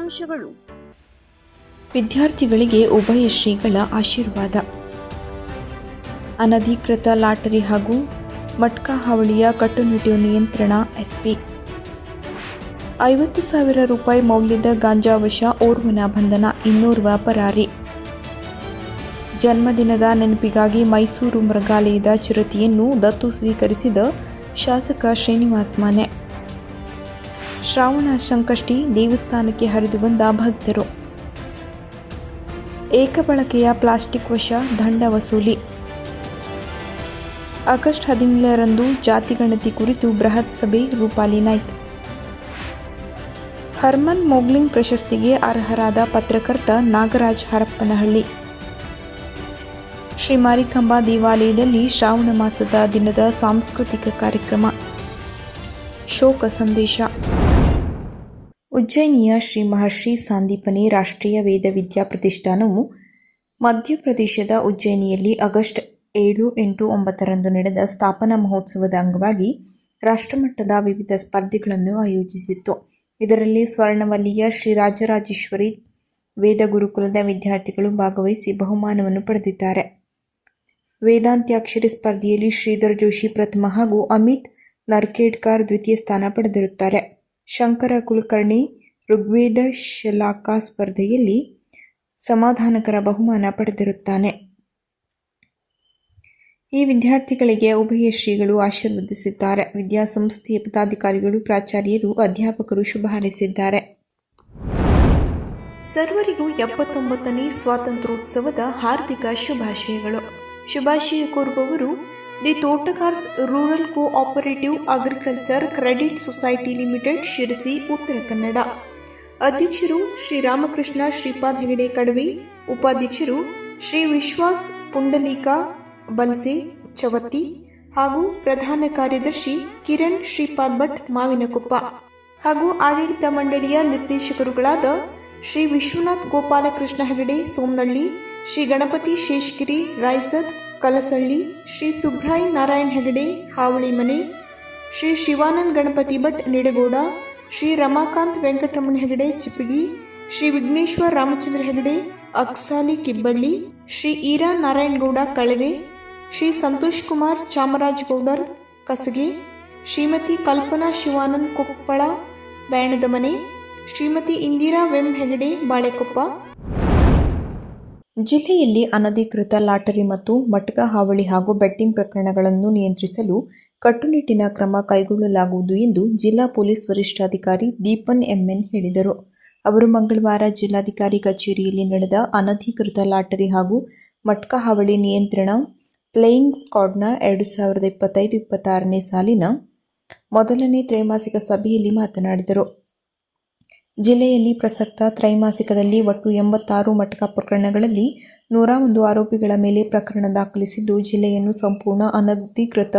ಮುಖ್ಯಾಂಶಗಳು ವಿದ್ಯಾರ್ಥಿಗಳಿಗೆ ಉಭಯ ಶ್ರೀಗಳ ಆಶೀರ್ವಾದ. ಅನಧಿಕೃತ ಲಾಟರಿ ಹಾಗೂ ಮಟ್ಕಾ ಹಾವಳಿಯ ಕಟ್ಟುನಿಟ್ಟು ನಿಯಂತ್ರಣ, ಎಸ್ಪಿ. ಐವತ್ತು ಸಾವಿರ ರೂಪಾಯಿ ಮೌಲ್ಯದ ಗಾಂಜಾವಶ ಓರ್ವನ ಬಂಧನ ಇನ್ನೋರ್ವ ಪರಾರಿ ಜನ್ಮದಿನದ ನೆನಪಿಗಾಗಿ ಮೈಸೂರು ಮೃಗಾಲಯದ ಚಿರತೆಯನ್ನು ದತ್ತು ಸ್ವೀಕರಿಸಿದ ಶಾಸಕ ಶ್ರೀನಿವಾಸ್ ಮಾನೆ. ಶ್ರಾವಣ ಸಂಕಷ್ಟಿ ದೇವಸ್ಥಾನಕ್ಕೆ ಹರಿದು ಬಂದ ಭಕ್ತರು. ಏಕಬಳಕೆಯ ಪ್ಲಾಸ್ಟಿಕ್ ವಶ, ದಂಡ ವಸೂಲಿ. ಆಗಸ್ಟ್ ಹದಿನೇಳರಂದು ಜಾತಿಗಣತಿ ಕುರಿತು ಬೃಹತ್ ಸಭೆ, ರೂಪಾಲಿ ನಾಯ್ಕ್. ಹರ್ಮನ್ ಮೊಗ್ಲಿಂಗ್ ಪ್ರಶಸ್ತಿಗೆ ಅರ್ಹರಾದ ಪತ್ರಕರ್ತ ನಾಗರಾಜ್ ಹರಪ್ಪನಹಳ್ಳಿ. ಶ್ರೀ ಮಾರಿಕಂಬಾ ದೇವಾಲಯದಲ್ಲಿ ಶ್ರಾವಣ ಮಾಸದ ದಿನದ ಸಾಂಸ್ಕೃತಿಕ ಕಾರ್ಯಕ್ರಮ. ಶೋಕ ಸಂದೇಶ. ಉಜ್ಜಯಿನಿಯ ಶ್ರೀ ಮಹರ್ಷಿ ಸಾಂದೀಪನಿ ರಾಷ್ಟ್ರೀಯ ವೇದ ವಿದ್ಯಾ ಪ್ರತಿಷ್ಠಾನವು ಮಧ್ಯಪ್ರದೇಶದ ಉಜ್ಜಯಿನಿಯಲ್ಲಿ ಆಗಸ್ಟ್ ಏಳು ಎಂಟು ಒಂಬತ್ತರಂದು ನಡೆದ ಸ್ಥಾಪನಾ ಮಹೋತ್ಸವದ ಅಂಗವಾಗಿ ರಾಷ್ಟ್ರಮಟ್ಟದ ವಿವಿಧ ಸ್ಪರ್ಧೆಗಳನ್ನು ಆಯೋಜಿಸಿತ್ತು. ಇದರಲ್ಲಿ ಸ್ವರ್ಣವಲ್ಲಿಯ ಶ್ರೀ ರಾಜರಾಜೇಶ್ವರಿ ವೇದ ಗುರುಕುಲದ ವಿದ್ಯಾರ್ಥಿಗಳು ಭಾಗವಹಿಸಿ ಬಹುಮಾನವನ್ನು ಪಡೆದಿದ್ದಾರೆ. ವೇದಾಂತ್ಯಾಕ್ಷರಿ ಸ್ಪರ್ಧೆಯಲ್ಲಿ ಶ್ರೀಧರ್ ಜೋಶಿ ಪ್ರಥಮ ಹಾಗೂ ಅಮಿತ್ ನರ್ಕೇಡ್ಕರ್ ದ್ವಿತೀಯ ಸ್ಥಾನ ಪಡೆದಿರುತ್ತಾರೆ. ಶಂಕರ ಕುಲಕರ್ಣಿ ಋಗ್ವೇದ ಶಲಾಕಾ ಸ್ಪರ್ಧೆಯಲ್ಲಿ ಸಮಾಧಾನಕರ ಬಹುಮಾನ ಪಡೆದಿರುತ್ತಾನೆ. ಈ ವಿದ್ಯಾರ್ಥಿಗಳಿಗೆ ಉಭಯ ಶ್ರೀಗಳು ಆಶೀರ್ವದಿಸಿದ್ದಾರೆ. ವಿದ್ಯಾಸಂಸ್ಥೆಯ ಪದಾಧಿಕಾರಿಗಳು, ಪ್ರಾಚಾರ್ಯರು, ಅಧ್ಯಾಪಕರು ಶುಭ ಹಾರೈಸಿದ್ದಾರೆ. ಸರ್ವರಿಗೂ ಎಪ್ಪತ್ತೊಂಬತ್ತನೇ ಸ್ವಾತಂತ್ರ್ಯೋತ್ಸವದ ಹಾರ್ದಿಕ ಶುಭಾಶಯಗಳು. ಶುಭಾಶಯ ಕೋರುವವರು the Totgars rural cooperative agriculture credit society limited Sirsi Uttara Kannada ಅಧ್ಯಕ್ಷರು ಶ್ರೀ ರಾಮಕೃಷ್ಣ ಶ್ರೀಪಾದ್ ಹೆಗಡೆ ಕಡವಿ ಉಪಾಧ್ಯಕ್ಷರು ಶ್ರೀ ವಿಶ್ವಾಸ್ ಪುಂಡಲೀಕ ಬಲ್ಸೆ ಚವತ್ತಿ ಹಾಗೂ ಪ್ರಧಾನ ಕಾರ್ಯದರ್ಶಿ ಕಿರಣ್ ಶ್ರೀಪಾದ್ ಭಟ್ ಮಾವಿನಕೊಪ್ಪ ಹಾಗೂ ಆಡಳಿತ ಮಂಡಳಿಯ ನಿರ್ದೇಶಕರುಗಳಾದ ಶ್ರೀ ವಿಶ್ವನಾಥ್ ಗೋಪಾಲಕೃಷ್ಣ ಹೆಗಡೆ ಸೋಮನಳ್ಳಿ ಶ್ರೀ ಗಣಪತಿ ಶೇಷಗಿರಿ ರಾಯ್ಸದ್ ಕಲಸಳ್ಳಿ, ಶ್ರೀ ಸುಬ್ರಾಯ್ ನಾರಾಯಣ್ ಹೆಗಡೆ, ಹಾವಳಿ ಮನೆ, ಶ್ರೀ ಶಿವಾನಂದ್ ಗಣಪತಿ ಭಟ್ ನಿಡಗೋಡ, ಶ್ರೀ ರಮಾಕಾಂತ್ ವೆಂಕಟರಮಣ ಹೆಗಡೆ ಚಿಪ್ಪಗಿ, ಶ್ರೀ ವಿಘ್ನೇಶ್ವರ್ ರಾಮಚಂದ್ರ ಹೆಗಡೆ ಅಕ್ಸಾಲಿ ಕಿಬ್ಬಳ್ಳಿ, ಶ್ರೀ ಈರಾ ನಾರಾಯಣಗೌಡ ಕಳವೆ, ಶ್ರೀ ಸಂತೋಷ್ ಕುಮಾರ್ ಚಾಮರಾಜ್ ಗೌಡರ್ ಕಸಗೆ, ಶ್ರೀಮತಿ ಕಲ್ಪನಾ ಶಿವಾನಂದ್ ಕೊಪ್ಪಳ, ಬ್ಯಾಣದ ಮನೆ, ಶ್ರೀಮತಿ ಇಂದಿರಾ ವೆಂ ಹೆಗಡೆ ಬಾಳೆಕೊಪ್ಪ ಜಿಲ್ಲೆಯಲ್ಲಿ ಅನಧಿಕೃತ ಲಾಟರಿ ಮತ್ತು ಮಟ್ಕ ಹಾವಳಿ ಹಾಗೂ ಬೆಟ್ಟಿಂಗ್ ಪ್ರಕರಣಗಳನ್ನು ನಿಯಂತ್ರಿಸಲು ಕಟ್ಟುನಿಟ್ಟಿನ ಕ್ರಮ ಕೈಗೊಳ್ಳಲಾಗುವುದು ಎಂದು ಜಿಲ್ಲಾ ಪೊಲೀಸ್ ವರಿಷ್ಠಾಧಿಕಾರಿ ದೀಪನ್ ಎಂಎನ್ ಹೇಳಿದರು. ಅವರು ಮಂಗಳವಾರ ಜಿಲ್ಲಾಧಿಕಾರಿ ಕಚೇರಿಯಲ್ಲಿ ನಡೆದ ಅನಧಿಕೃತ ಲಾಟರಿ ಹಾಗೂ ಮಟ್ಕ ಹಾವಳಿ ನಿಯಂತ್ರಣ ಪ್ಲೇಯಿಂಗ್ ಸ್ಕ್ವಾಡ್ನ ಎರಡು ಸಾವಿರದ ಇಪ್ಪತ್ತೈದು ಇಪ್ಪತ್ತಾರನೇ ಸಾಲಿನ ಮೊದಲನೇ ತ್ರೈಮಾಸಿಕ ಸಭೆಯಲ್ಲಿ ಮಾತನಾಡಿದರು. ಜಿಲ್ಲೆಯಲ್ಲಿ ಪ್ರಸಕ್ತ ತ್ರೈಮಾಸಿಕದಲ್ಲಿ ಒಟ್ಟು ಎಂಬತ್ತಾರು ಮಟಕ ಪ್ರಕರಣಗಳಲ್ಲಿ ನೂರ ಒಂದು ಆರೋಪಿಗಳ ಮೇಲೆ ಪ್ರಕರಣ ದಾಖಲಿಸಿದ್ದು, ಜಿಲ್ಲೆಯನ್ನು ಸಂಪೂರ್ಣ ಅನಧಿಕೃತ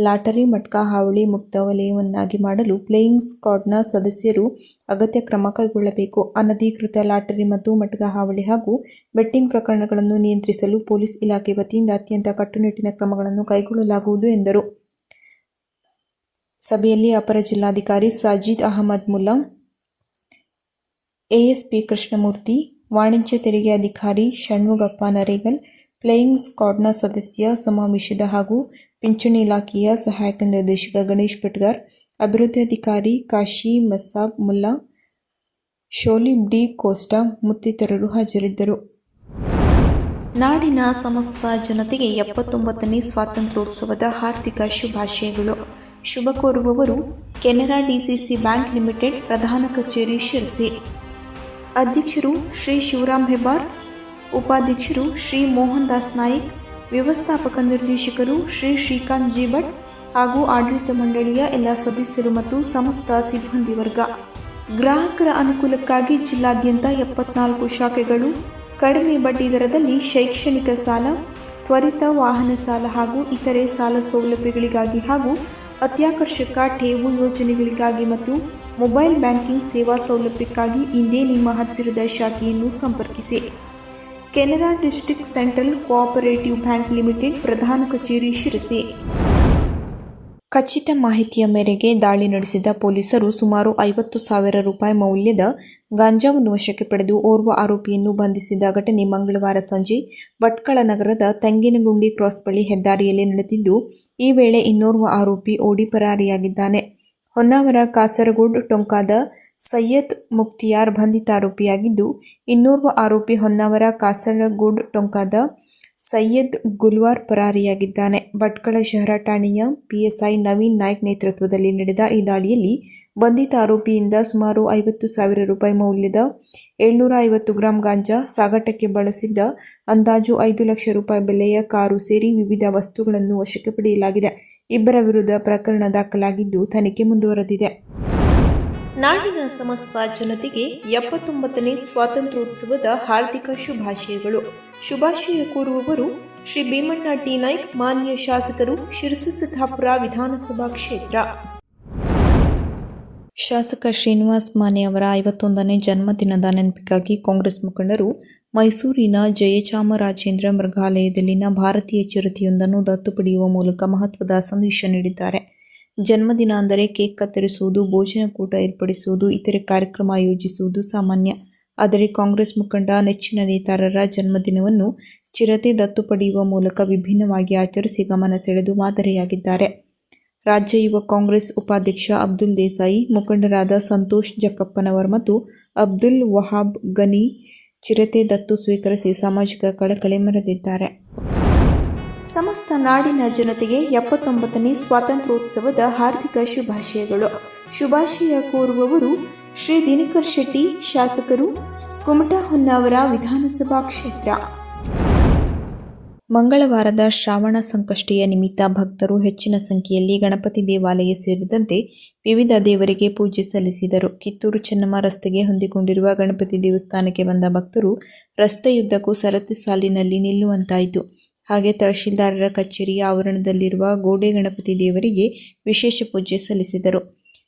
ಲಾಟರಿ ಮಟ್ಕ ಹಾವಳಿ ಮುಕ್ತ ವಲಯವನ್ನಾಗಿ ಮಾಡಲು ಪ್ಲೇಯಿಂಗ್ ಸ್ಕ್ವಾಡ್ನ ಸದಸ್ಯರು ಅಗತ್ಯ ಕ್ರಮ ಕೈಗೊಳ್ಳಬೇಕು. ಅನಧಿಕೃತ ಲಾಟರಿ ಮತ್ತು ಮಟ್ಕಾ ಹಾವಳಿ ಹಾಗೂ ಬೆಟ್ಟಿಂಗ್ ಪ್ರಕರಣಗಳನ್ನು ನಿಯಂತ್ರಿಸಲು ಪೊಲೀಸ್ ಇಲಾಖೆ ವತಿಯಿಂದ ಅತ್ಯಂತ ಕಟ್ಟುನಿಟ್ಟಿನ ಕ್ರಮಗಳನ್ನು ಕೈಗೊಳ್ಳಲಾಗುವುದು ಎಂದರು. ಸಭೆಯಲ್ಲಿ ಅಪರ ಜಿಲ್ಲಾಧಿಕಾರಿ ಸಾಜಿದ್ ಅಹಮದ್ ಮುಲ್ಲಾ ಎಎಸ್ಪಿ ಕೃಷ್ಣಮೂರ್ತಿ ವಾಣಿಜ್ಯ ತೆರಿಗೆ ಅಧಿಕಾರಿ ಷಣ್ಮುಗಪ್ಪ ನರೇಗಲ್ ಪ್ಲೇಯಿಂಗ್ ಸ್ಕಾಡ್ನ ಸದಸ್ಯ ಸಮಾವೇಶದ ಹಾಗೂ ಪಿಂಚಣಿ ಇಲಾಖೆಯ ಸಹಾಯಕ ನಿರ್ದೇಶಕ ಗಣೇಶ್ ಪಟ್ಗಾರ್, ಅಭಿವೃದ್ಧಿ ಅಧಿಕಾರಿ ಕಾಶಿ ಮಸಾಬ್ ಮುಲ್ಲಾ ಶೋಲಿಬ್ ಡಿ ಕೋಸ್ಟಾ ಮತ್ತಿತರರು ಹಾಜರಿದ್ದರು. ನಾಡಿನ ಸಮಸ್ತ ಜನತೆಗೆ ಎಪ್ಪತ್ತೊಂಬತ್ತನೇ ಸ್ವಾತಂತ್ರ್ಯೋತ್ಸವದ ಹಾರ್ದಿಕ ಶುಭಾಶಯಗಳು. ಶುಭ ಕೋರುವವರು ಕೆನರಾ ಡಿಸಿಸಿ ಬ್ಯಾಂಕ್ ಲಿಮಿಟೆಡ್ ಪ್ರಧಾನ ಕಚೇರಿ ಶಿರಸಿ. ಅಧ್ಯಕ್ಷರು ಶ್ರೀ ಶಿವರಾಮ್ ಹೆಬ್ಬಾರ್, ಉಪಾಧ್ಯಕ್ಷರು ಶ್ರೀ ಮೋಹನ್ ದಾಸ್ ನಾಯ್ಕ್, ವ್ಯವಸ್ಥಾಪಕ ನಿರ್ದೇಶಕರು ಶ್ರೀ ಶ್ರೀಕಾಂತ್ ಜಿ ಭಟ್ ಹಾಗೂ ಆಡಳಿತ ಮಂಡಳಿಯ ಎಲ್ಲ ಸದಸ್ಯರು ಮತ್ತು ಸಮಸ್ತ ಸಿಬ್ಬಂದಿ ವರ್ಗ. ಗ್ರಾಹಕರ ಅನುಕೂಲಕ್ಕಾಗಿ ಜಿಲ್ಲಾದ್ಯಂತ ಎಪ್ಪತ್ನಾಲ್ಕು ಶಾಖೆಗಳು, ಕಡಿಮೆ ಬಡ್ಡಿ ದರದಲ್ಲಿ ಶೈಕ್ಷಣಿಕ ಸಾಲ, ತ್ವರಿತ ವಾಹನ ಸಾಲ ಹಾಗೂ ಇತರೆ ಸಾಲ ಸೌಲಭ್ಯಗಳಿಗಾಗಿ ಹಾಗೂ ಅತ್ಯಾಕರ್ಷಕ ಠೇವು ಯೋಜನೆಗಳಿಗಾಗಿ ಮತ್ತು ಮೊಬೈಲ್ ಬ್ಯಾಂಕಿಂಗ್ ಸೇವಾ ಸೌಲಭ್ಯಕ್ಕಾಗಿ ಇಂದೇ ನಿಮ್ಮ ಹತ್ತಿರದ ಶಾಖೆಯನ್ನು ಸಂಪರ್ಕಿಸಿ. Canara district central cooperative bank limited ಪ್ರಧಾನ ಕಚೇರಿ ಶಿರಸಿ. ಖಚಿತ ಮಾಹಿತಿಯ ಮೇರೆಗೆ ದಾಳಿ ನಡೆಸಿದ ಪೊಲೀಸರು ಸುಮಾರು ಐವತ್ತು ಸಾವಿರ ರೂಪಾಯಿ ಮೌಲ್ಯದ ಗಾಂಜಾವನ್ನು ವಶಕ್ಕೆ ಪಡೆದು ಓರ್ವ ಆರೋಪಿಯನ್ನು ಬಂಧಿಸಿದ ಘಟನೆ ಮಂಗಳವಾರ ಸಂಜೆ ಭಟ್ಕಳ ನಗರದ ತೆಂಗಿನಗುಂಡಿ ಕ್ರಾಸ್ ಬಳಿ ಹೆದ್ದಾರಿಯಲ್ಲಿ ನಡೆದಿದ್ದು, ಈ ವೇಳೆ ಇನ್ನೋರ್ವ ಆರೋಪಿ ಓಡಿ ಪರಾರಿಯಾಗಿದ್ದಾನೆ. ಹೊನ್ನಾವರ ಕಾಸರಗೋಡು ಟೊಂಕಾದ ಸೈಯದ್ ಮುಕ್ತಿಯಾರ್ ಬಂಧಿತ ಆರೋಪಿಯಾಗಿದ್ದು, ಇನ್ನೋರ್ವ ಆರೋಪಿ ಹೊನ್ನಾವರ ಕಾಸರಗೋಡು ಟೊಂಕಾದ ಸೈಯದ್ ಗುಲ್ವಾರ್ ಪರಾರಿಯಾಗಿದ್ದಾನೆ. ಭಟ್ಕಳ ಶಹರ ಠಾಣೆಯ ಪಿಎಸ್ಐ ನವೀನ್ ನಾಯ್ಕ್ ನೇತೃತ್ವದಲ್ಲಿ ನಡೆದ ಈ ದಾಳಿಯಲ್ಲಿ ಬಂಧಿತ ಆರೋಪಿಯಿಂದ ಸುಮಾರು ಐವತ್ತು ಸಾವಿರ ರೂಪಾಯಿ ಮೌಲ್ಯದ ಏಳ್ನೂರ ಐವತ್ತು ಗ್ರಾಂ ಗಾಂಜಾ ಸಾಗಾಟಕ್ಕೆ ಬಳಸಿದ್ದ ಅಂದಾಜು ಐದು ಲಕ್ಷ ರೂಪಾಯಿ ಬೆಲೆಯ ಕಾರು ಸೇರಿ ವಿವಿಧ ವಸ್ತುಗಳನ್ನು ವಶಕ್ಕೆ ಪಡೆಯಲಾಗಿದೆ. ಇಬ್ಬರ ವಿರುದ್ಧ ಪ್ರಕರಣ ದಾಖಲಾಗಿದ್ದು ತನಿಖೆ ಮುಂದುವರೆದಿದೆ. ನಾಡಿನ ಸಮಸ್ತ ಜನತೆಗೆ ಎಪ್ಪತ್ತೊಂಬತ್ತನೇ ಸ್ವಾತಂತ್ರ್ಯೋತ್ಸವದ ಹಾರ್ದಿಕ ಶುಭಾಶಯಗಳು. ಶುಭಾಶಯ ಕೋರುವವರು ಶ್ರೀ ಭೀಮಣ್ಣ ಟಿ. ನಾಯ್ಕ್, ಮಾನ್ಯ ಶಾಸಕರು ಶಿರಸಿ ಸಿದ್ದಾಪುರ ವಿಧಾನಸಭಾ ಕ್ಷೇತ್ರ. ಶಾಸಕ ಶ್ರೀನಿವಾಸ್ ಮಾನೆ ಅವರ ಐವತ್ತೊಂದನೇ ಜನ್ಮದಿನದ ನೆನಪಿಗಾಗಿ ಕಾಂಗ್ರೆಸ್ ಮುಖಂಡರು ಮೈಸೂರಿನ ಜಯಚಾಮರಾಜೇಂದ್ರ ಮೃಗಾಲಯದಲ್ಲಿನ ಭಾರತೀಯ ಚಿರತೆಯೊಂದನ್ನು ದತ್ತು ಪಡೆಯುವ ಮೂಲಕ ಮಹತ್ವದ ಸಂದೇಶ ನೀಡಿದ್ದಾರೆ. ಜನ್ಮದಿನ ಅಂದರೆ ಕೇಕ್ ಕತ್ತರಿಸುವುದು, ಭೋಜನಕೂಟ ಏರ್ಪಡಿಸುವುದು, ಇತರೆ ಕಾರ್ಯಕ್ರಮ ಆಯೋಜಿಸುವುದು ಸಾಮಾನ್ಯ. ಆದರೆ ಕಾಂಗ್ರೆಸ್ ಮುಖಂಡ, ನೆಚ್ಚಿನ ನೇತಾರರ ಜನ್ಮದಿನವನ್ನು ಚಿರತೆ ದತ್ತು ಪಡೆಯುವ ಮೂಲಕ ವಿಭಿನ್ನವಾಗಿ ಆಚರಿಸಿ ಗಮನ ಸೆಳೆದು ಮಾದರಿಯಾಗಿದ್ದಾರೆ. ರಾಜ್ಯ ಯುವ ಕಾಂಗ್ರೆಸ್ ಉಪಾಧ್ಯಕ್ಷ ಅಬ್ದುಲ್ ದೇಸಾಯಿ, ಮುಖಂಡರಾದ ಸಂತೋಷ್ ಜಕ್ಕಪ್ಪನವರ್ ಮತ್ತು ಅಬ್ದುಲ್ ವಹಾಬ್ ಗನಿ ಚಿರತೆ ದತ್ತು ಸ್ವೀಕರಿಸಿ ಸಾಮಾಜಿಕ ಕಳಕಳಿ ಮೆರೆದಿದ್ದಾರೆ. ಸಮಸ್ತ ನಾಡಿನ ಜನತೆಗೆ ಎಪ್ಪತ್ತೊಂಬತ್ತನೇ ಸ್ವಾತಂತ್ರ್ಯೋತ್ಸವದ ಹಾರ್ದಿಕ ಶುಭಾಶಯಗಳು. ಶುಭಾಶಯ ಕೋರುವವರು ಶ್ರೀ ದಿನಕರ್ ಶೆಟ್ಟಿ, ಶಾಸಕರು ಕುಮಟಾ ಹೊನ್ನಾವರ ವಿಧಾನಸಭಾ ಕ್ಷೇತ್ರ. ಮಂಗಳವಾರದ ಶ್ರಾವಣ ಸಂಕಷ್ಟಿಯ ನಿಮಿತ್ತ ಭಕ್ತರು ಹೆಚ್ಚಿನ ಸಂಖ್ಯೆಯಲ್ಲಿ ಗಣಪತಿ ದೇವಾಲಯ ಸೇರಿದಂತೆ ವಿವಿಧ ದೇವರಿಗೆ ಪೂಜೆ ಸಲ್ಲಿಸಿದರು. ಕಿತ್ತೂರು ಚೆನ್ನಮ್ಮ ರಸ್ತೆಗೆ ಹೊಂದಿಕೊಂಡಿರುವ ಗಣಪತಿ ದೇವಸ್ಥಾನಕ್ಕೆ ಬಂದ ಭಕ್ತರು ರಸ್ತೆಯುದ್ದಕ್ಕೂ ಸರತಿ ಸಾಲಿನಲ್ಲಿ ನಿಲ್ಲುವಂತಾಯಿತು. ಹಾಗೆ ತಹಶೀಲ್ದಾರರ ಕಚೇರಿಯ ಆವರಣದಲ್ಲಿರುವ ಗೋಡೆ ಗಣಪತಿ ದೇವರಿಗೆ ವಿಶೇಷ ಪೂಜೆ ಸಲ್ಲಿಸಿದರು.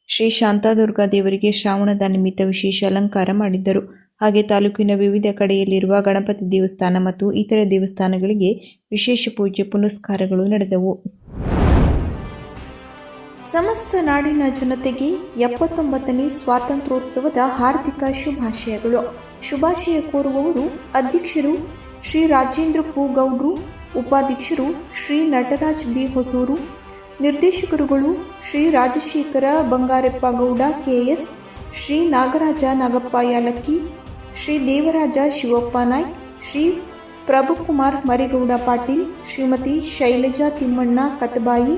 ಶ್ರೀ ಶಾಂತಾದುರ್ಗಾ ದೇವರಿಗೆ ಶ್ರಾವಣದ ನಿಮಿತ್ತ ವಿಶೇಷ ಅಲಂಕಾರ ಮಾಡಿದ್ದರು. ಹಾಗೆ ತಾಲೂಕಿನ ವಿವಿಧ ಕಡೆಯಲ್ಲಿರುವ ಗಣಪತಿ ದೇವಸ್ಥಾನ ಮತ್ತು ಇತರ ದೇವಸ್ಥಾನಗಳಿಗೆ ವಿಶೇಷ ಪೂಜೆ ಪುನಸ್ಕಾರಗಳು ನಡೆದವು. ಸಮಸ್ತ ನಾಡಿನ ಜನತೆಗೆ ಎಪ್ಪತ್ತೊಂಬತ್ತನೇ ಸ್ವಾತಂತ್ರ್ಯೋತ್ಸವದ ಹಾರ್ದಿಕ ಶುಭಾಶಯಗಳು. ಶುಭಾಶಯ ಕೋರುವವರು ಅಧ್ಯಕ್ಷರು ಶ್ರೀ ರಾಜೇಂದ್ರ ಪೂಗೌಡ್ರು, ಉಪಾಧ್ಯಕ್ಷರು ಶ್ರೀ ನಟರಾಜ್ ಬಿ ಹೊಸೂರು, ನಿರ್ದೇಶಕರುಗಳು ಶ್ರೀ ರಾಜಶೇಖರ ಬಂಗಾರೆಪ್ಪ ಗೌಡ ಕೆಎಸ್ ಶ್ರೀ ನಾಗರಾಜ ನಾಗಪ್ಪ ಯಾಲಕ್ಕಿ ಶ್ರೀ ದೇವರಾಜ ಶಿವಪ್ಪ ನಾಯ್ಕ್, ಶ್ರೀ ಪ್ರಭುಕುಮಾರ್ ಮರಿಗೌಡ ಪಾಟೀಲ್, ಶ್ರೀಮತಿ ಶೈಲಜಾ ತಿಮ್ಮಣ್ಣ ಕತಬಾಯಿ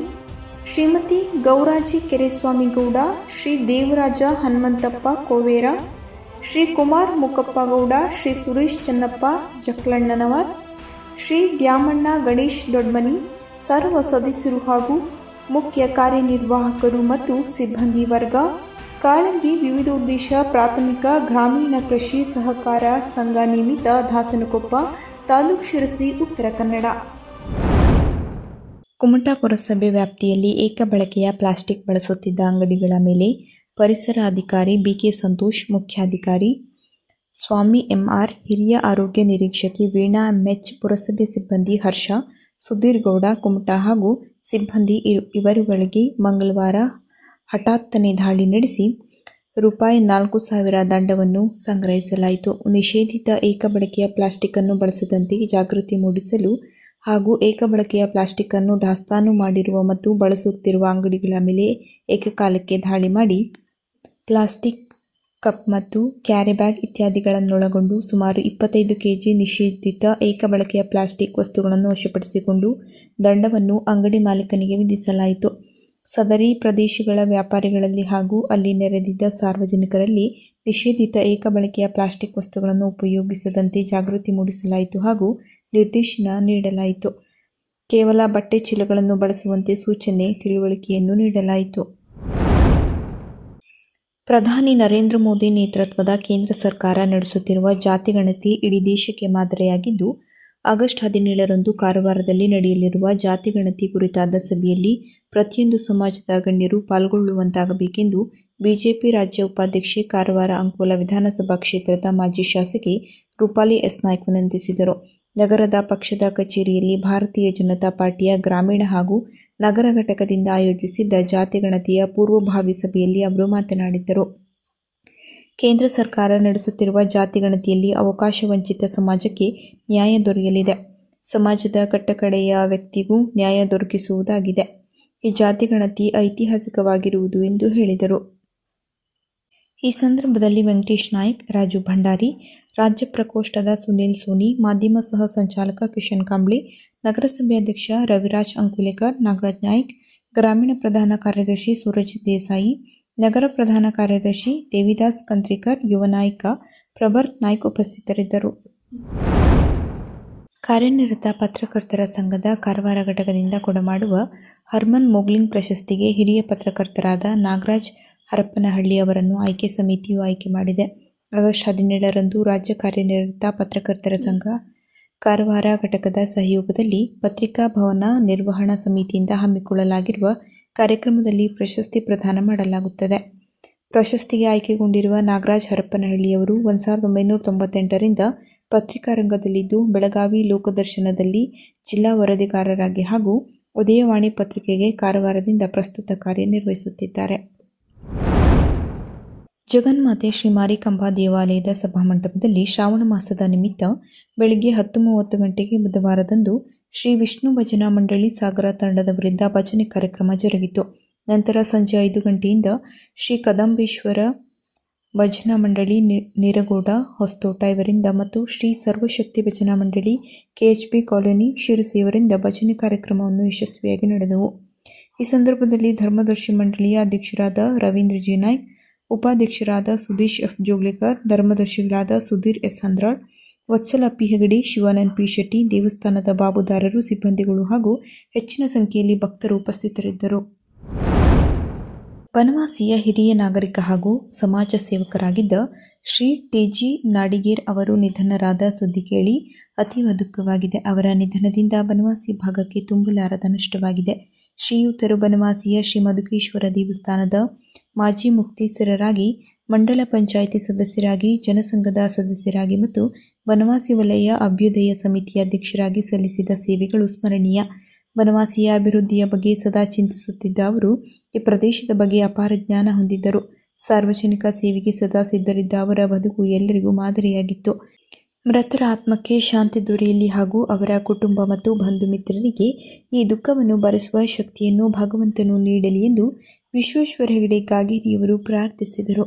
ಶ್ರೀಮತಿ ಗೌರಾಜಿ ಕೆರೆಸ್ವಾಮಿಗೌಡ, ಶ್ರೀ ದೇವರಾಜ ಹನುಮಂತಪ್ಪ ಕೋವೇರ, ಶ್ರೀ ಕುಮಾರ್ ಮುಕಪ್ಪ ಗೌಡ, ಶ್ರೀ ಸುರೇಶ್ ಚನ್ನಪ್ಪ ಜಕ್ಲಣ್ಣನವರ್, ಶ್ರೀ ದ್ಯಾಮಣ್ಣ ಗಣೇಶ್ ದೊಡ್ಮನಿ, ಸರ್ವ ಸದಸ್ಯರು ಹಾಗೂ ಮುಖ್ಯ ಕಾರ್ಯನಿರ್ವಾಹಕರು ಮತ್ತು ಸಿಬ್ಬಂದಿ ವರ್ಗ. ಕಾಳಂಗಿ ವಿವಿಧೋದ್ದೇಶ, ಪ್ರಾಥಮಿಕ, ಗ್ರಾಮೀಣ ಕೃಷಿ ಸಹಕಾರ ಸಂಘ ನಿಮಿತ್ತ ದಾಸನಕೊಪ್ಪ, ತಾಲೂಕು ಶಿರಸಿ, ಉತ್ತರ ಕನ್ನಡ. ಕುಮಟಾ ಪುರಸಭೆ ವ್ಯಾಪ್ತಿಯಲ್ಲಿ ಏಕಬಳಕೆಯ ಪ್ಲಾಸ್ಟಿಕ್ ಬಳಸುತ್ತಿದ್ದ ಅಂಗಡಿಗಳ ಮೇಲೆ ಪರಿಸರ ಅಧಿಕಾರಿ ಬಿಕೆ ಸಂತೋಷ್, ಮುಖ್ಯಾಧಿಕಾರಿ ಸ್ವಾಮಿ ಎಂಆರ್, ಹಿರಿಯ ಆರೋಗ್ಯ ನಿರೀಕ್ಷಕಿ ವೀಣಾ ಎಂಎಚ್ ಪುರಸಭೆ ಸಿಬ್ಬಂದಿ ಹರ್ಷ ಸುಧೀರ್ ಗೌಡ ಕುಮಟಾ ಹಾಗೂ ಸಿಬ್ಬಂದಿ ಇವರುಗಳಿಗೆ ಮಂಗಳವಾರ ಹಠಾತ್ತನೆ ದಾಳಿ ನಡೆಸಿ ರೂಪಾಯಿ ನಾಲ್ಕು ಸಾವಿರ ದಂಡವನ್ನು ಸಂಗ್ರಹಿಸಲಾಯಿತು. ನಿಷೇಧಿತ ಏಕಬಳಕೆಯ ಪ್ಲಾಸ್ಟಿಕ್ ಅನ್ನು ಬಳಸದಂತೆ ಜಾಗೃತಿ ಮೂಡಿಸಲು ಹಾಗೂ ಏಕಬಳಕೆಯ ಪ್ಲಾಸ್ಟಿಕ್ ಅನ್ನು ದಾಸ್ತಾನು ಮಾಡಿರುವ ಮತ್ತು ಬಳಸುತ್ತಿರುವ ಅಂಗಡಿಗಳ ಮೇಲೆ ಏಕಕಾಲಕ್ಕೆ ದಾಳಿ ಮಾಡಿ ಪ್ಲಾಸ್ಟಿಕ್ ಕಪ್ ಮತ್ತು ಕ್ಯಾರಿ ಬ್ಯಾಗ್ ಇತ್ಯಾದಿಗಳನ್ನೊಳಗೊಂಡು ಸುಮಾರು ಇಪ್ಪತ್ತೈದು ಕೆಜಿ ನಿಷೇಧಿತ ಏಕಬಳಕೆಯ ಪ್ಲಾಸ್ಟಿಕ್ ವಸ್ತುಗಳನ್ನು ವಶಪಡಿಸಿಕೊಂಡು ದಂಡವನ್ನು ಅಂಗಡಿ ಮಾಲೀಕನಿಗೆ ವಿಧಿಸಲಾಯಿತು. ಸದರಿ ಪ್ರದೇಶಗಳ ವ್ಯಾಪಾರಿಗಳಲ್ಲಿ ಹಾಗೂ ಅಲ್ಲಿ ನೆರೆದಿದ್ದ ಸಾರ್ವಜನಿಕರಲ್ಲಿ ನಿಷೇಧಿತ ಏಕಬಳಕೆಯ ಪ್ಲಾಸ್ಟಿಕ್ ವಸ್ತುಗಳನ್ನು ಉಪಯೋಗಿಸದಂತೆ ಜಾಗೃತಿ ಮೂಡಿಸಲಾಯಿತು ಹಾಗೂ ನಿರ್ದೇಶನ ನೀಡಲಾಯಿತು. ಕೇವಲ ಬಟ್ಟೆ ಚೀಲಗಳನ್ನು ಬಳಸುವಂತೆ ಸೂಚನೆ, ತಿಳುವಳಿಕೆಯನ್ನು ನೀಡಲಾಯಿತು. ಪ್ರಧಾನಿ ನರೇಂದ್ರ ಮೋದಿ ನೇತೃತ್ವದ ಕೇಂದ್ರ ಸರ್ಕಾರ ನಡೆಸುತ್ತಿರುವ ಜಾತಿಗಣತಿ ಇಡೀ ದೇಶಕ್ಕೆ ಮಾದರಿಯಾಗಿದ್ದು ಆಗಸ್ಟ್ ಹದಿನೇಳರಂದು ಕಾರವಾರದಲ್ಲಿ ನಡೆಯಲಿರುವ ಜಾತಿ ಗಣತಿ ಕುರಿತಾದ ಸಭೆಯಲ್ಲಿ ಪ್ರತಿಯೊಂದು ಸಮಾಜದ ಗಣ್ಯರು ಪಾಲ್ಗೊಳ್ಳುವಂತಾಗಬೇಕೆಂದು ಬಿಜೆಪಿ ರಾಜ್ಯ ಉಪಾಧ್ಯಕ್ಷೆ ಕಾರವಾರ ಅಂಕೋಲ ವಿಧಾನಸಭಾ ಕ್ಷೇತ್ರದ ಮಾಜಿ ಶಾಸಕಿ ರೂಪಾಲಿ ಎಸ್ ನಾಯ್ಕ ವಿನಂತಿಸಿದರು. ನಗರದ ಪಕ್ಷದ ಕಚೇರಿಯಲ್ಲಿ ಭಾರತೀಯ ಜನತಾ ಪಾರ್ಟಿಯ ಗ್ರಾಮೀಣ ಹಾಗೂ ನಗರ ಘಟಕದಿಂದ ಆಯೋಜಿಸಿದ್ದ ಜಾತಿ ಗಣತಿಯ ಪೂರ್ವಭಾವಿ ಸಭೆಯಲ್ಲಿ ಅವರು ಮಾತನಾಡಿದರು. ಕೇಂದ್ರ ಸರ್ಕಾರ ನಡೆಸುತ್ತಿರುವ ಜಾತಿ ಗಣತಿಯಲ್ಲಿ ಅವಕಾಶ ವಂಚಿತ ಸಮಾಜಕ್ಕೆ ನ್ಯಾಯ ದೊರೆಯಲಿದೆ. ಸಮಾಜದ ಕಟ್ಟಕಡೆಯ ವ್ಯಕ್ತಿಗೂ ನ್ಯಾಯ ದೊರಕಿಸುವುದಾಗಿದೆ. ಈ ಜಾತಿ ಗಣತಿ ಐತಿಹಾಸಿಕವಾಗಿರುವುದು ಎಂದು ಹೇಳಿದರು. ಈ ಸಂದರ್ಭದಲ್ಲಿ ವೆಂಕಟೇಶ್ ನಾಯ್ಕ್, ರಾಜು ಭಂಡಾರಿ, ರಾಜ್ಯ ಪ್ರಕೋಷ್ಠದ ಸುನೀಲ್ ಸೋನಿ, ಮಾಧ್ಯಮ ಸಹ ಸಂಚಾಲಕ ಕಿಶನ್ ಕಾಂಬ್ಳೆ, ನಗರಸಭೆ ಅಧ್ಯಕ್ಷ ರವಿರಾಜ್ ಅಂಕುಲೇಕರ್, ನಾಗರಾಜ್ ನಾಯ್ಕ್, ಗ್ರಾಮೀಣ ಪ್ರಧಾನ ಕಾರ್ಯದರ್ಶಿ ಸೂರಜ್ ದೇಸಾಯಿ ನಗರ ಪ್ರಧಾನ ಕಾರ್ಯದರ್ಶಿ ದೇವಿದಾಸ್ ಕಂತ್ರಿಕರ್, ಯುವ ನಾಯಕ ಪ್ರಭರ್ತ್ ನಾಯ್ಕ್ ಉಪಸ್ಥಿತರಿದ್ದರು. ಕಾರ್ಯನಿರತ ಪತ್ರಕರ್ತರ ಸಂಘದ ಕಾರವಾರ ಘಟಕದಿಂದ ಕೊಡಮಾಡುವ ಹರ್ಮನ್ ಮೊಗ್ಲಿಂಗ್ ಪ್ರಶಸ್ತಿಗೆ ಹಿರಿಯ ಪತ್ರಕರ್ತರಾದ ನಾಗರಾಜ್ ಹರಪ್ಪನಹಳ್ಳಿ ಅವರನ್ನು ಆಯ್ಕೆ ಸಮಿತಿಯು ಆಯ್ಕೆ ಮಾಡಿದೆ. ಆಗಸ್ಟ್ ಹದಿನೇಳರಂದು ರಾಜ್ಯ ಕಾರ್ಯನಿರತ ಪತ್ರಕರ್ತರ ಸಂಘ ಕಾರವಾರ ಘಟಕದ ಸಹಯೋಗದಲ್ಲಿ ಪತ್ರಿಕಾ ಭವನ ನಿರ್ವಹಣಾ ಸಮಿತಿಯಿಂದ ಹಮ್ಮಿಕೊಳ್ಳಲಾಗಿರುವ ಕಾರ್ಯಕ್ರಮದಲ್ಲಿ ಪ್ರಶಸ್ತಿ ಪ್ರದಾನ ಮಾಡಲಾಗುತ್ತದೆ. ಪ್ರಶಸ್ತಿಗೆ ಆಯ್ಕೆಗೊಂಡಿರುವ ನಾಗರಾಜ್ ಹರಪ್ಪನಹಳ್ಳಿಯವರು ಒಂದು ಸಾವಿರದ ಒಂಬೈನೂರ ತೊಂಬತ್ತೆಂಟರಿಂದ ಪತ್ರಿಕಾ ರಂಗದಲ್ಲಿದ್ದು ಬೆಳಗಾವಿ ಲೋಕದರ್ಶನದಲ್ಲಿ ಜಿಲ್ಲಾ ವರದಿಗಾರರಾಗಿ ಹಾಗೂ ಉದಯವಾಣಿ ಪತ್ರಿಕೆಗೆ ಕಾರವಾರದಿಂದ ಪ್ರಸ್ತುತ ಕಾರ್ಯನಿರ್ವಹಿಸುತ್ತಿದ್ದಾರೆ. ಜಗನ್ಮಾತೆ ಶ್ರೀ ಮಾರಿಕಾಂಬಾ ದೇವಾಲಯದ ಸಭಾಮಂಟಪದಲ್ಲಿ ಶ್ರಾವಣ ಮಾಸದ ನಿಮಿತ್ತ ಬೆಳಗ್ಗೆ ಹತ್ತು ಮೂವತ್ತು ಗಂಟೆಗೆ ಬುಧವಾರದಂದು ಶ್ರೀ ವಿಷ್ಣು ಭಜನಾ ಮಂಡಳಿ ಸಾಗರ ತಂಡದವರಿಂದ ಭಜನೆ ಕಾರ್ಯಕ್ರಮ ಜರುಗಿತು. ನಂತರ ಸಂಜೆ ಐದು ಗಂಟೆಯಿಂದ ಶ್ರೀ ಕದಂಬೇಶ್ವರ ಭಜನಾ ಮಂಡಳಿ ನಿರಗೋಡ, ಹೊಸ್ತೋಟ ಇವರಿಂದ ಮತ್ತು ಶ್ರೀ ಸರ್ವಶಕ್ತಿ ಭಜನಾ ಮಂಡಳಿ ಕೆಎಚ್ಬಿ ಕಾಲೋನಿ ಶಿರಸಿಯವರಿಂದ ಭಜನೆ ಕಾರ್ಯಕ್ರಮವನ್ನು ಯಶಸ್ವಿಯಾಗಿ ನಡೆದವು. ಈ ಸಂದರ್ಭದಲ್ಲಿ ಧರ್ಮದರ್ಶಿ ಮಂಡಳಿಯ ಅಧ್ಯಕ್ಷರಾದ ರವೀಂದ್ರ ಜಿ ಉಪಾಧ್ಯಕ್ಷರಾದ Sudheesh F Joglekar, ಧರ್ಮದರ್ಶಿಗಳಾದ Sudheer S Handral Vatsala P Hegde, Shivanand P Shetty, ದೇವಸ್ಥಾನದ ಬಾಬುದಾರರು, ಸಿಬ್ಬಂದಿಗಳು ಹಾಗೂ ಹೆಚ್ಚಿನ ಸಂಖ್ಯೆಯಲ್ಲಿ ಭಕ್ತರು ಉಪಸ್ಥಿತರಿದ್ದರು. ಬನವಾಸಿಯ ಹಿರಿಯ ನಾಗರಿಕ ಹಾಗೂ ಸಮಾಜ ಸೇವಕರಾಗಿದ್ದ ಶ್ರೀ ಟಿ.ಜಿ. ನಾಡಿಗೇರ್ ಅವರು ನಿಧನರಾದ ಸುದ್ದಿ ಕೇಳಿ, ಅತೀವ ದುಃಖವಾಗಿದೆ. ಅವರ ನಿಧನದಿಂದ ಬನವಾಸಿ ಭಾಗಕ್ಕೆ ತುಂಬಲಾರದ ನಷ್ಟವಾಗಿದೆ. ಶ್ರೀಯುತರು ಬನವಾಸಿಯ ಶ್ರೀ ಮಧುಕೇಶ್ವರ ದೇವಸ್ಥಾನದ ಮಾಜಿ ಮುಕ್ತೀಸರರಾಗಿ, ಮಂಡಲ ಪಂಚಾಯಿತಿ ಸದಸ್ಯರಾಗಿ, ಜನಸಂಘದ ಸದಸ್ಯರಾಗಿ ಮತ್ತು ಬನವಾಸಿ ವಲಯ ಅಭ್ಯುದಯ ಸಮಿತಿಯ ಅಧ್ಯಕ್ಷರಾಗಿ ಸಲ್ಲಿಸಿದ ಸೇವೆಗಳು ಸ್ಮರಣೀಯ. ಬನವಾಸಿಯ ಅಭಿವೃದ್ಧಿಯ ಬಗ್ಗೆ ಸದಾ ಚಿಂತಿಸುತ್ತಿದ್ದ ಅವರು, ಈ ಪ್ರದೇಶದ ಬಗ್ಗೆ ಅಪಾರ ಜ್ಞಾನ ಹೊಂದಿದ್ದರು. ಸಾರ್ವಜನಿಕ ಸೇವೆಗೆ ಸದಾ ಸಿದ್ಧರಿದ್ದ ಅವರ ಬದುಕು ಎಲ್ಲರಿಗೂ ಮಾದರಿಯಾಗಿತ್ತು. ಮೃತರ ಆತ್ಮಕ್ಕೆ ಶಾಂತಿ ದೊರೆಯಲಿ ಹಾಗೂ ಅವರ ಕುಟುಂಬ ಮತ್ತು ಬಂಧು ಮಿತ್ರರಿಗೆ ಈ ದುಃಖವನ್ನು ಭರಿಸುವ ಶಕ್ತಿಯನ್ನು ಭಗವಂತನು ನೀಡಲಿ ಎಂದು ವಿಶ್ವೇಶ್ವರ ಹೆಗಡೆ ಕಾಗೇರಿಯವರು ಪ್ರಾರ್ಥಿಸಿದರು.